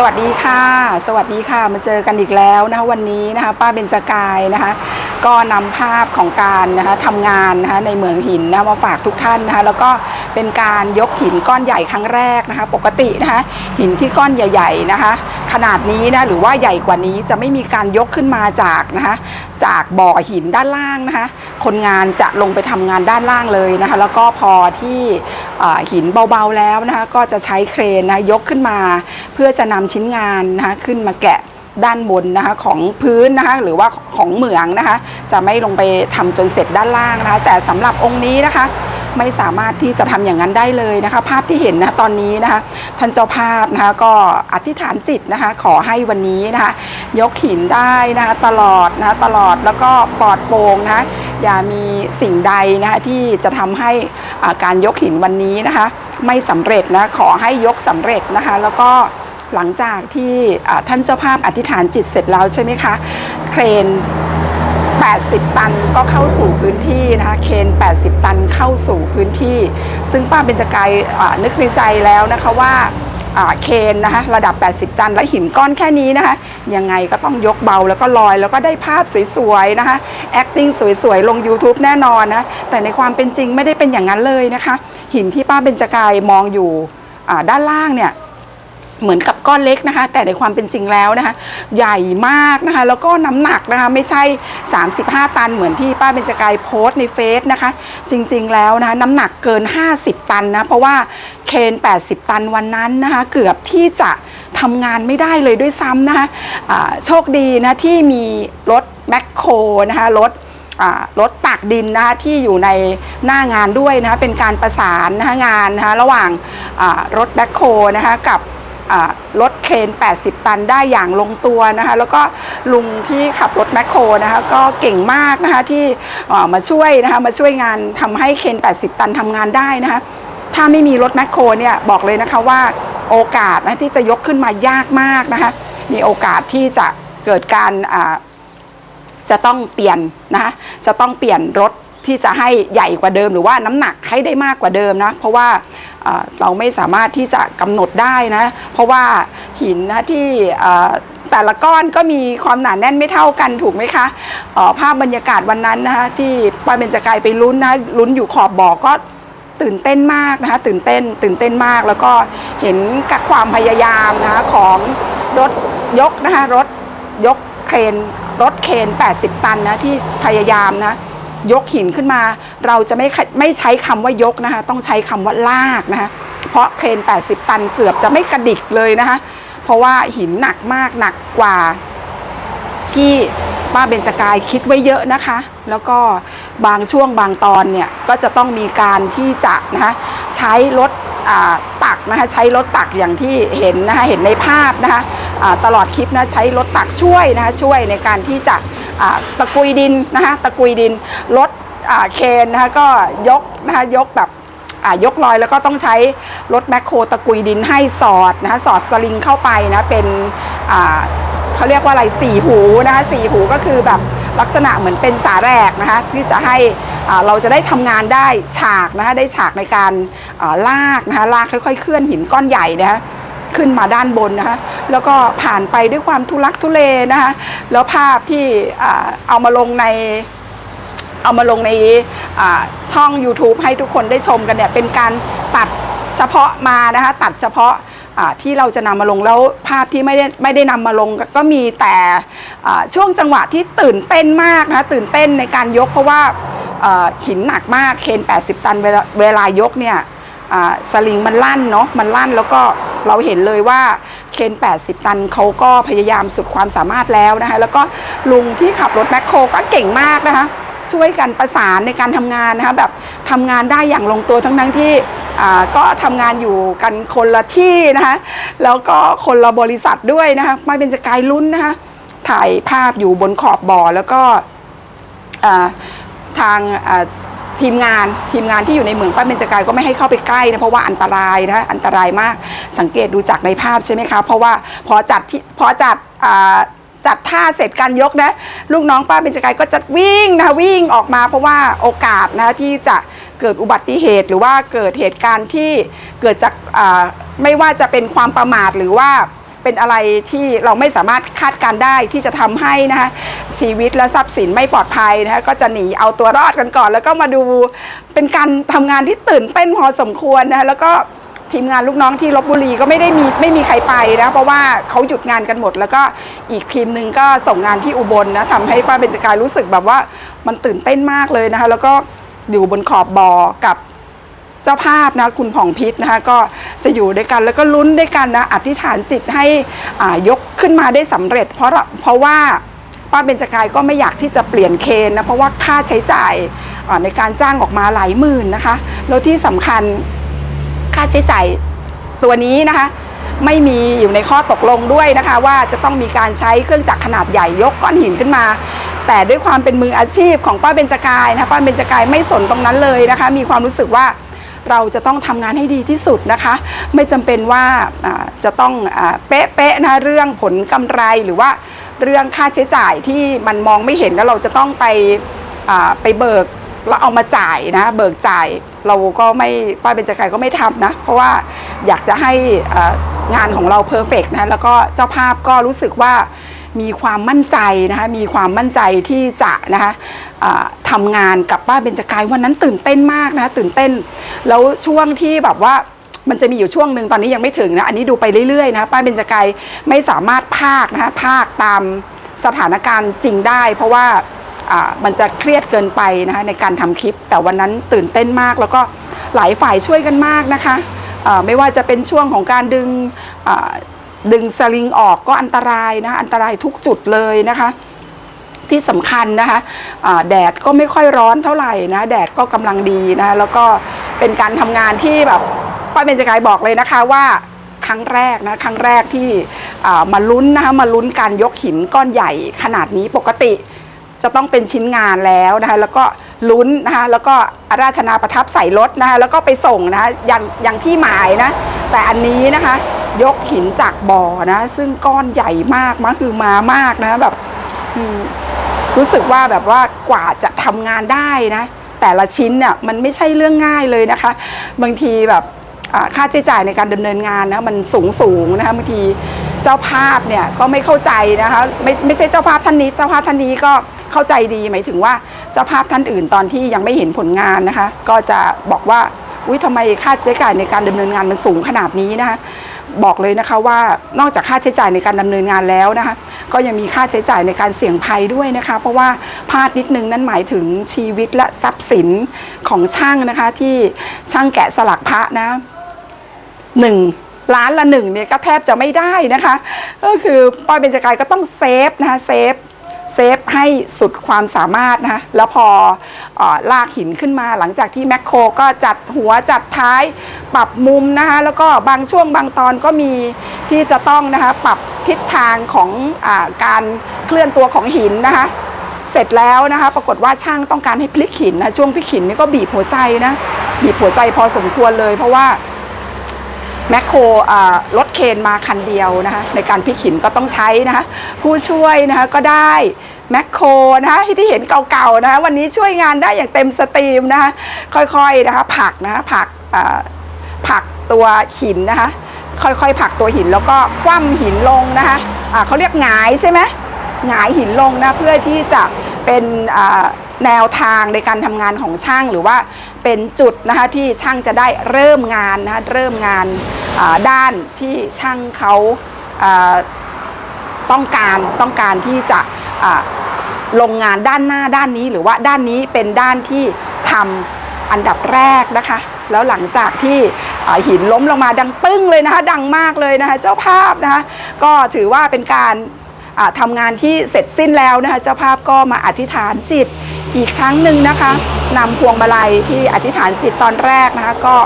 สวัสดีค่ะ สวัสดีค่ะ มาเจอกันอีกแล้วนะคะวันนี้นะคะป้าเบญจกายนะคะ ก็นำภาพของการนะคะทำงานนะคะในเหมืองหินนะมาฝากทุกท่านนะคะแล้วก็เป็นการยกหินก้อนใหญ่ครั้งแรกนะคะ ปกตินะคะหินที่ก้อนใหญ่ ๆนะคะ ขนาดนี้นะหรือว่าใหญ่กว่านี้จะไม่มีการยกขึ้นมาจากนะคะจากบ่อหินด้านล่างนะคะคนงานจะลงไปทำงานด้านล่างเลยนะคะแล้วก็พอที่หินเบาๆแล้วนะคะก็จะใช้เครนนะยกขึ้นมา เพื่อจะนำชิ้นงานนะคะขึ้นมาแกะด้านบนนะคะของพื้นนะคะหรือว่าของเหมืองนะคะจะไม่ลงไปทำจนเสร็จด้านล่างนะคะแต่สำหรับองค์นี้นะคะ ไม่สามารถที่จะทำอย่างนั้นได้เลยนะคะ ภาพที่เห็นนะตอนนี้นะคะท่านเจ้าภาพนะคะก็อธิษฐานจิตนะคะ ขอให้วันนี้นะคะยกหินได้นะคะตลอดนะคะตลอดแล้วก็ปลอดโปร่งนะคะอย่ามีสิ่งใดนะคะที่จะทำให้การยกหินวันนี้นะคะ ไม่สำเร็จนะขอให้ยกสำเร็จนะคะ แล้วก็หลังจากที่ท่านเจ้าภาพอธิษฐานจิตเสร็จแล้วใช่ไหมคะ เครน 80 ตันก็เข้าสู่พื้นที่นะคะเคน 80 ตันเข้าสู่พื้นที่ ซึ่งป้าเบญจกายนึกในใจแล้วนะคะว่าเคนนะคะระดับ 80 ตันและหินก้อนแค่นี้นะคะยังไงก็ต้องยกเบาแล้วก็ลอย แล้วก็ได้ภาพสวยๆนะคะ acting สวยๆ ลง YouTube แน่นอนนะแต่ในความเป็นจริงไม่ได้เป็นอย่างนั้นเลยนะคะ หินที่ป้าเบญจกายมองอยู่ด้านล่างเนี่ย เหมือนกับก้อนเล็กนะคะ แต่ในความเป็นจริงแล้วนะคะ ใหญ่มากนะคะ แล้วก็น้ำหนักนะคะไม่ใช่ 35 ตันเหมือนที่ป้าเบญจกายโพสต์ในเฟซนะคะ จริงๆแล้วนะคะน้ำหนักเกิน 50 ตันนะ เพราะว่าเคน 80 ตันวันนั้นนะคะ เกือบที่จะทำงานไม่ได้เลยด้วยซ้ำนะคะอ่าโชคดีนะที่มีรถแมคโครนะคะรถรถตักดินนะคะที่อยู่ในหน้างานด้วยนะคะเป็นการประสานนะคะงานนะคะระหว่างรถแบ็คโฮนะคะกับ รถเครน 80 ตันได้อย่างลงตัวนะคะ แล้วก็ลุงที่ขับรถแมคโครนะคะก็เก่งมากนะคะที่มาช่วยนะคะมาช่วยงานทำให้เครน 80 ตันทำงานได้นะคะ ถ้าไม่มีรถแมคโครเนี่ยบอกเลยนะคะว่าโอกาสนะที่จะยกขึ้นมายากมากนะคะ มีโอกาสที่จะเกิดการจะต้องเปลี่ยนนะคะจะต้องเปลี่ยนรถที่จะให้ใหญ่กว่าเดิม หรือว่าน้ำหนักให้ได้มากกว่าเดิมนะ เพราะว่า เราไม่สามารถที่จะกำหนดได้นะ เพราะว่าหินนะที่แต่ละก้อนก็มีความหนาแน่นไม่เท่ากันถูกไหมคะภาพบรรยากาศวันนั้นนะคะที่ป้าเบญจกายไปลุ้นนะลุ้นอยู่ขอบบ่อก็ตื่นเต้นมากนะคะตื่นเต้นตื่นเต้นมากแล้วก็เห็นกับความพยายามนะคะของรถยกนะคะรถยกเครนรถเครน 80 ตันนะที่พยายามนะ ยกหินขึ้นมา เราจะไม่ไม่ใช้คำว่ายกนะคะ ต้องใช้คำว่าลากนะคะเพราะเครน 80 ตันเกือบจะไม่กระดิกเลยนะคะ เพราะว่าหินหนักมากหนักกว่า ที่ป้าเบญจกายคิดไว้เยอะนะคะ แล้วก็บางช่วงบางตอนเนี่ยก็จะต้องมีการที่จะนะคะใช้รถ ตักนะคะใช้รถตักอย่างที่เห็นนะคะเห็นในภาพนะคะตลอดคลิปนะใช้รถตักช่วยนะคะช่วยในการที่จะตะกุยดินนะคะตะกุยดินรถเคนนะคะก็ยกนะคะยกแบบยกลอยแล้วก็ต้องใช้รถแมคโครตะกุยดินให้สอดนะคะสอดสลิงเข้าไปนะเป็นเขาเรียกว่าอะไรสี่หูนะคะสี่หูก็คือแบบ ลักษณะเหมือนเป็นสาแรกนะคะที่จะให้เราจะได้ทำงานได้ฉากนะคะได้ฉากในการลากนะคะลากค่อยๆ เคลื่อนหินก้อนใหญ่นะคะขึ้นมาด้านบนนะคะแล้วก็ผ่านไปด้วยความทุลักทุเลนะคะแล้วภาพที่เอามาลงในเอามาลงในช่อง YouTube ให้ทุกคนได้ชมกันเนี่ยเป็นการตัดเฉพาะมานะคะตัดเฉพาะ ที่เราจะนำมาลงแล้วภาพที่ไม่ได้ไม่ได้นำมาลงก็มีแต่ช่วงจังหวะที่ตื่นเต้นมากนะตื่นเต้นในการยกเพราะว่าหินหนักมากเคน80 ตันเวลาเวลายกเนี่ยสลิงมันลั่นเนาะมันลั่นแล้วก็เราเห็นเลยว่าเคน 80 ตันเขาก็พยายามสุดความสามารถแล้วนะคะแล้วก็ลุงที่ขับรถแมคโครก็เก่งมากนะคะ ช่วยกันประสานในการทำงานนะคะแบบทำงานได้อย่างลงตัวทั้งทั้งที่ก็ทำงานอยู่กันคนละที่นะคะแล้วก็คนละบริษัทด้วยนะคะไม่เป็นจะกายลุ้นนะคะถ่ายภาพอยู่บนขอบบ่อแล้วก็ทางทีมงานทีมงานที่อยู่ในเหมืองป้าเบญจกายก็ไม่ให้เข้าไปใกล้นะเพราะว่าอันตรายนะอันตรายมากสังเกตดูจากในภาพใช่ไหมคะเพราะว่าพอจัดที่พอจัดอ จัดท่าเสร็จการยกนะ ลูกน้องป้าเบญจกายก็จะวิ่งนะคะวิ่งออกมาเพราะว่าโอกาสนะที่จะเกิดอุบัติเหตุ หรือว่าเกิดเหตุการณ์ที่เกิดจากไม่ว่าจะเป็นความประมาทหรือว่าเป็นอะไรที่เราไม่สามารถคาดการได้ที่จะทำให้นะคะชีวิตและทรัพย์สินไม่ปลอดภัยนะคะก็จะหนีเอาตัวรอดกันก่อน แล้วก็มาดูเป็นการทำงานที่ตื่นเต้นพอสมควรนะคะแล้วก็ ทีมงานลูกน้องที่ลบบุรีก็ไม่ได้มีไม่มีใครไปนะเพราะว่าเขาหยุดงานกันหมด แล้วก็อีกทีมหนึ่งก็ส่งงานที่อุบลนะทำให้ป้าเบญจกายรู้สึกแบบว่ามันตื่นเต้นมากเลยนะคะ แล้วก็อยู่บนขอบบอกับเจ้าภาพนะคุณผ่องพิษนะคะก็จะอยู่ด้วยกันแล้วก็ลุ้นด้วยกันนะอธิษฐานจิตให้อ่ายกขึ้นมาได้สำเร็จ เพราะเพราะว่าป้าเบญจกายก็ไม่อยากที่จะเปลี่ยนเคนนะเพราะว่าค่าใช้จ่ายในการจ้างออกมาหลายหมื่นนะคะแล้วที่สำคัญ ค่าใช้จ่ายตัวนี้นะคะ ไม่มีอยู่ในข้อตกลงด้วยนะคะ ว่าจะต้องมีการใช้เครื่องจักรขนาดใหญ่ยกก้อนหินขึ้นมา แต่ด้วยความเป็นมืออาชีพของป้าเบญจกายนะคะป้าเบญจกายไม่สนตรงนั้นเลยนะคะ มีความรู้สึกว่าเราจะต้องทำงานให้ดีที่สุดนะคะ ไม่จำเป็นว่าจะต้องอเป๊ะๆนะเรื่องผลกำไรหรือว่าเรื่องค่าใช้จ่ายที่มันมองไม่เห็นแล้วเราจะต้องไปไปเบิกแล้วเอามาจ่ายนะเบิกจ่ายเราก็ไม่ป้าเบญจกายก็ไม่ทำนะ เพราะว่าอยากจะให้งานของเราเพอร์เฟกนะแล้วก็เจ้าภาพก็รู้สึกว่ามีความมั่นใจนะคะมีความมั่นใจที่จะนะคะทำงานกับป้าเบญจกายวันนั้นตื่นเต้นมากนะคะตื่นเต้น แล้วช่วงที่แบบว่ามันจะมีอยู่ช่วงหนึ่งตอนนี้ยังไม่ถึงนะอันนี้ดูไปเรื่อยๆนะป้าเบญจกายไม่สามารถพากนะคะพากตามสถานการณ์จริงได้ เพราะว่า มันจะเครียดเกินไปนะคะในการทำคลิป แต่วันนั้นตื่นเต้นมาก แล้วก็หลายฝ่ายช่วยกันมากนะคะไม่ว่าจะเป็นช่วงของการดึงดึงสลิงออกก็อันตรายนะอันตรายทุกจุดเลยนะคะที่สำคัญนะคะอ่าแดดก็ไม่ค่อยร้อนเท่าไหร่นะแดดก็กำลังดีนะแล้วก็เป็นการทำงานที่แบบป้าเบญจกายบอกเลยนะคะว่าครั้งแรกนะครั้งแรกที่มาลุ้นนะคะมาลุ้นการยกหินก้อนใหญ่ขนาดนี้ปกติ จะต้องเป็นชิ้นงานแล้วนะคะแล้วก็ลุ้นนะคะแล้วก็อาราธนาประทับใส่รถนะคะแล้วก็ไปส่งนะคะอย่างอย่างที่หมายนะ แต่อันนี้นะคะยกหินจากบ่อนะซึ่งก้อนใหญ่มากมาคือมามากนะแบบรู้สึกว่าแบบว่ากว่าจะทำงานได้นะ แต่ละชิ้นเนี่ยมันไม่ใช่เรื่องง่ายเลยนะคะ บางทีแบบค่าใช้จ่ายในการดำเนินงานนะมันสูงสูงนะคะบางทีเจ้าภาพเนี่ยก็ไม่เข้าใจนะคะไม่ไม่ใช่เจ้าภาพท่านนี้ เจ้าภาพท่านนี้ก็ เข้าใจดีหมายถึงว่าเจ้าภาพท่านอื่นตอนที่ยังไม่เห็นผลงานนะคะ ก็จะบอกว่าอุ้ยทำไมค่าใช้จ่ายในการดำเนินงานมันสูงขนาดนี้นะคะบอกเลยนะคะว่านอกจากค่าใช้จ่ายในการดำเนินงานแล้วนะคะ ก็ยังมีค่าใช้จ่ายในการเสี่ยงภัยด้วยนะคะ เพราะว่าพลาดนิดนึงนั่นหมายถึงชีวิตและทรัพย์สินของช่างนะคะ ที่ช่างแกะสลักพระนะหนึ่งล้านละหนึ่งเนี่ยก็แทบจะไม่ได้นะคะ ก็คือป้อยเบญจกายก็ต้องเซฟนะคะเซฟ เซฟให้สุดความสามารถนะคะแล้วพออลากหินขึ้นมาหลังจากที่แมคโครก็จัดหัวจัดท้ายปรับมุมนะคะแล้วก็บางช่วงบางตอนก็มีที่จะต้องนะคะปรับทิศทางของอการเคลื่อนตัวของหินนะคะเสร็จแล้วนะคะปรากฏว่าช่างต้องการให้พลิกหินนะช่วงพลิกหินนี่ก็บีบหัวใจนะบีบหัวใจพอสมควรเลย เพราะว่าแมคโครอ่ารถ เคนมาคันเดียวนะคะในการพลิกหินก็ต้องใช้นะคะผู้ช่วยนะคะก็ได้แมคโครนะคะที่เห็นเก่าๆนะคะวันนี้ช่วยงานได้อย่างเต็มสตรีมนะคะค่อยๆนะคะผักนะคะผักผักตัวหินนะคะค่อยๆ ผักตัวหินแล้วก็คว่ำหินลงนะคะอ่าเขาเรียกหงายใช่ไหมหงายหินลงนะเพื่อที่จะเป็น แนวทางในการทำงานของช่างหรือว่าเป็นจุดนะคะที่ช่างจะได้เริ่มงานนะคะเริ่มงานด้านที่ช่างเขาต้องการต้องการที่จะลงงานด้านหน้าด้านนี้ หรือว่าด้านนี้เป็นด้านที่ทำอันดับแรกนะคะ แล้วหลังจากที่หินล้มลงมาดังตึ้งเลยนะคะ ดังมากเลยนะคะ เจ้าภาพนะคะก็ถือว่าเป็นการทำงานที่เสร็จสิ้นแล้วนะคะ เจ้าภาพก็มาอธิษฐานจิต อีกครั้งหนึ่งนะคะนำพวงมาลัยที่อธิษฐานจิตตอนแรกนะคะก็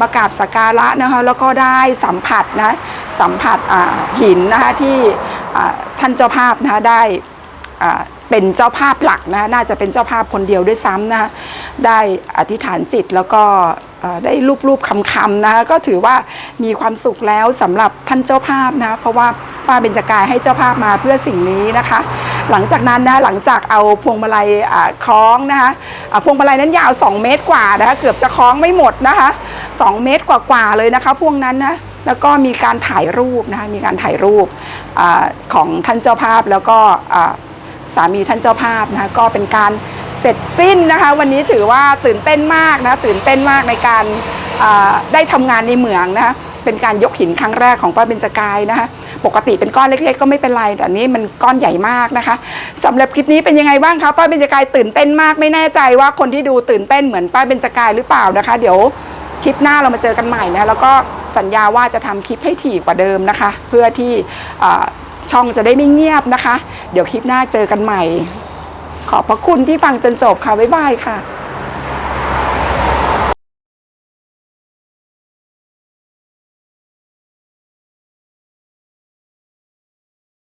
มากราบสักการะนะคะแล้วก็ได้สัมผัสนะสัมผัสหินนะคะที่ท่านเจ้าภาพนะคะได้เป็นเจ้าภาพหลักนะน่าจะเป็นเจ้าภาพคนเดียวด้วยซ้ำนะได้อธิษฐานจิตแล้วก็ได้รูปรูปๆคำนะคะก็ถือว่ามีความสุขแล้วสำหรับท่านเจ้าภาพนะเพราะว่าป้าเบญจกายให้เจ้าภาพมาเพื่อสิ่งนี้นะคะ หลังจากนั้นนะหลังจากเอาพวงมาลัยคล้องนะคะพวงมาลัยนั้นยาว 2 เมตรกว่านะคะเกือบจะคล้องไม่หมดนะคะ 2 เมตรกว่าๆเลยนะคะพวงนั้นนะแล้วก็มีการถ่ายรูปนะคะมีการถ่ายรูปอของท่านเจ้าภาพแล้วก็สามีท่านเจ้าภาพนะคะก็เป็นการเสร็จสิ้นนะคะ วันนี้ถือว่าตื่นเต้นมากนะตื่นเต้นมากในการได้ทำงานในเหมืองนะคะเป็นการยกหินครั้งแรกของป้าเบญจกายนะคะ ปกติเป็นก้อนเล็ก ๆ ก็ไม่เป็นไรแต่นี้มันก้อนใหญ่มากนะคะสำหรับคลิปนี้เป็นยังไงบ้างคะป้าเบญจกายตื่นเต้นมากไม่แน่ใจว่าคนที่ดูตื่นเต้นเหมือนป้าเบญจกายหรือเปล่านะคะ เดี๋ยวคลิปหน้าเรามาเจอกันใหม่นะแล้วก็สัญญาว่าจะทำคลิปให้ถี่กว่าเดิมนะคะ เพื่อที่ช่องจะได้ไม่เงียบนะคะ เดี๋ยวคลิปหน้าเจอกันใหม่ ขอบพระคุณที่ฟังจนจบค่ะบ๊ายบายค่ะ